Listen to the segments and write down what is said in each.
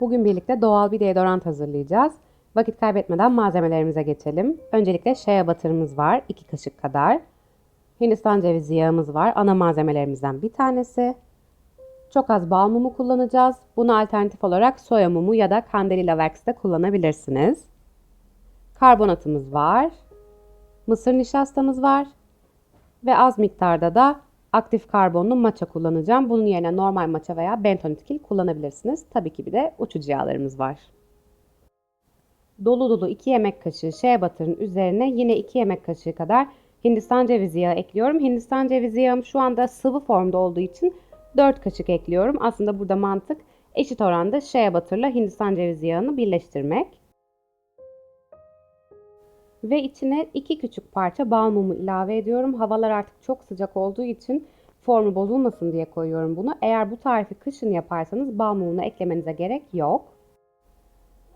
Bugün birlikte doğal bir deodorant hazırlayacağız. Vakit kaybetmeden malzemelerimize geçelim. Öncelikle shea butter'ımız var, 2 kaşık kadar. Hindistan cevizi yağımız var, ana malzemelerimizden bir tanesi. Çok az bal mumu kullanacağız. Bunu alternatif olarak soya mumu ya da Candelilla Wax de kullanabilirsiniz. Karbonatımız var. Mısır nişastamız var. Ve az miktarda da aktif karbonlu matcha kullanacağım. Bunun yerine normal matcha veya bentonitkil kullanabilirsiniz. Tabii ki bir de uçucu yağlarımız var. Dolu dolu 2 yemek kaşığı shea butter'ın üzerine yine 2 yemek kaşığı kadar Hindistan cevizi yağı ekliyorum. Hindistan cevizi yağım şu anda sıvı formda olduğu için 4 kaşık ekliyorum. Aslında burada mantık eşit oranda shea butter'la Hindistan cevizi yağını birleştirmek. Ve içine 2 küçük parça bal mumu ilave ediyorum. Havalar artık çok sıcak olduğu için formu bozulmasın diye koyuyorum bunu. Eğer bu tarifi kışın yaparsanız bal mumunu eklemenize gerek yok.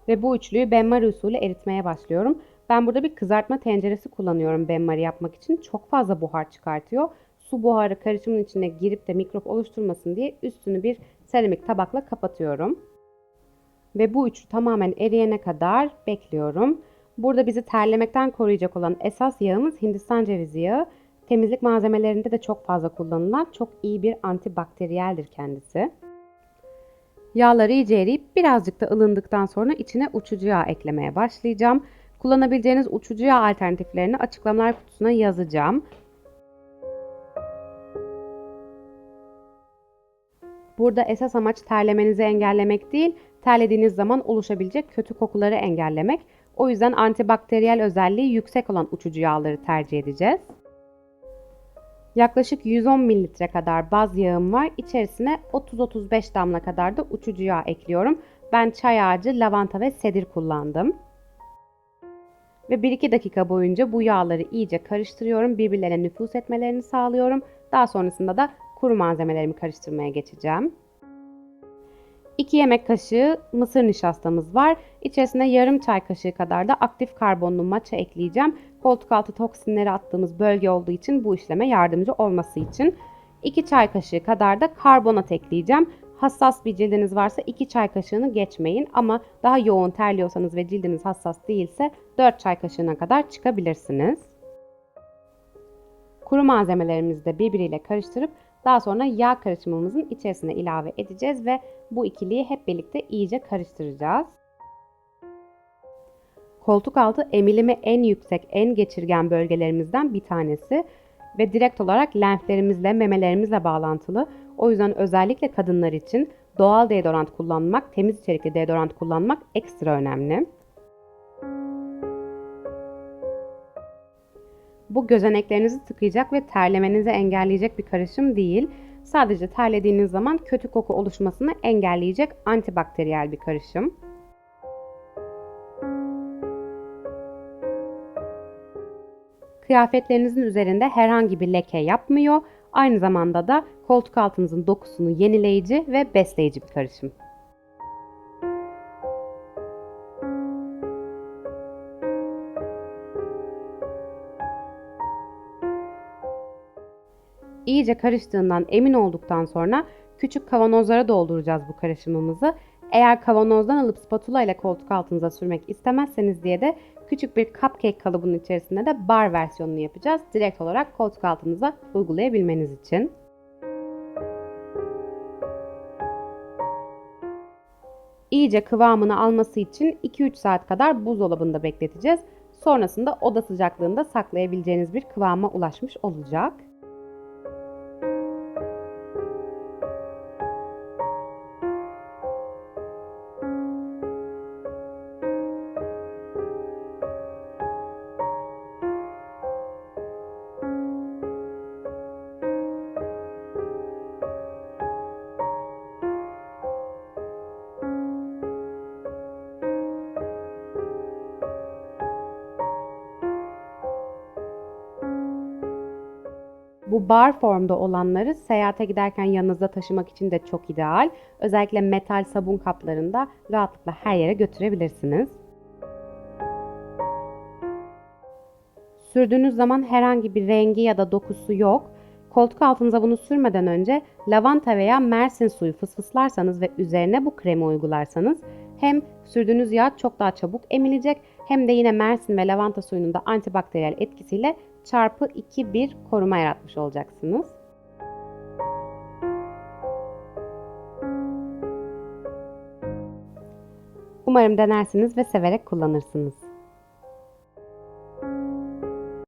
Ve bu üçlüyü benmari usulü eritmeye başlıyorum. Ben burada bir kızartma tenceresi kullanıyorum benmari yapmak için. Çok fazla buhar çıkartıyor. Su buharı karışımın içine girip de mikrop oluşturmasın diye üstünü bir seramik tabakla kapatıyorum. Ve bu üçlü tamamen eriyene kadar bekliyorum. Burada bizi terlemekten koruyacak olan esas yağımız Hindistan cevizi yağı. Temizlik malzemelerinde de çok fazla kullanılan çok iyi bir antibakteriyeldir kendisi. Yağları iyice eriyip birazcık da ılındıktan sonra içine uçucu yağ eklemeye başlayacağım. Kullanabileceğiniz uçucu yağ alternatiflerini açıklamalar kutusuna yazacağım. Burada esas amaç terlemenizi engellemek değil, terlediğiniz zaman oluşabilecek kötü kokuları engellemek. O yüzden antibakteriyel özelliği yüksek olan uçucu yağları tercih edeceğiz. Yaklaşık 110 mililitre kadar baz yağım var. İçerisine 30-35 damla kadar da uçucu yağ ekliyorum. Ben çay ağacı, lavanta ve sedir kullandım. Ve 1-2 dakika boyunca bu yağları iyice karıştırıyorum. Birbirlerine nüfus etmelerini sağlıyorum. Daha sonrasında da kuru malzemelerimi karıştırmaya geçeceğim. 2 yemek kaşığı mısır nişastamız var. İçerisine yarım çay kaşığı kadar da aktif karbonlu matcha ekleyeceğim. Koltuk altı toksinleri attığımız bölge olduğu için bu işleme yardımcı olması için. 2 çay kaşığı kadar da karbonat ekleyeceğim. Hassas bir cildiniz varsa 2 çay kaşığını geçmeyin ama daha yoğun terliyorsanız ve cildiniz hassas değilse 4 çay kaşığına kadar çıkabilirsiniz. Kuru malzemelerimizi de birbiriyle karıştırıp daha sonra yağ karışımımızın içerisine ilave edeceğiz ve bu ikiliyi hep birlikte iyice karıştıracağız. Koltuk altı emilimi en yüksek, en geçirgen bölgelerimizden bir tanesi ve direkt olarak lenflerimizle, memelerimizle bağlantılı. O yüzden özellikle kadınlar için doğal deodorant kullanmak, temiz içerikli deodorant kullanmak ekstra önemli. Bu gözeneklerinizi tıkayacak ve terlemenizi engelleyecek bir karışım değil. Sadece terlediğiniz zaman kötü koku oluşmasını engelleyecek antibakteriyel bir karışım. Kıyafetlerinizin üzerinde herhangi bir leke yapmıyor. Aynı zamanda da koltuk altınızın dokusunu yenileyici ve besleyici bir karışım. İyice karıştığından emin olduktan sonra küçük kavanozlara dolduracağız bu karışımımızı. Eğer kavanozdan alıp spatula ile koltuk altınıza sürmek istemezseniz diye de küçük bir cupcake kalıbının içerisinde de bar versiyonunu yapacağız. Direkt olarak koltuk altınıza uygulayabilmeniz için. İyice kıvamını alması için 2-3 saat kadar buzdolabında bekleteceğiz. Sonrasında oda sıcaklığında saklayabileceğiniz bir kıvama ulaşmış olacak. Bu bar formda olanları seyahate giderken yanınızda taşımak için de çok ideal. Özellikle metal sabun kaplarında rahatlıkla her yere götürebilirsiniz. Sürdüğünüz zaman herhangi bir rengi ya da dokusu yok. Koltuk altınıza bunu sürmeden önce lavanta veya mersin suyu fısfıslarsanız ve üzerine bu kremi uygularsanız hem sürdüğünüz yağ çok daha çabuk emilecek hem de yine mersin ve lavanta suyunun da antibakteriyel etkisiyle çarpı 2 bir koruma yaratmış olacaksınız. Umarım denersiniz ve severek kullanırsınız.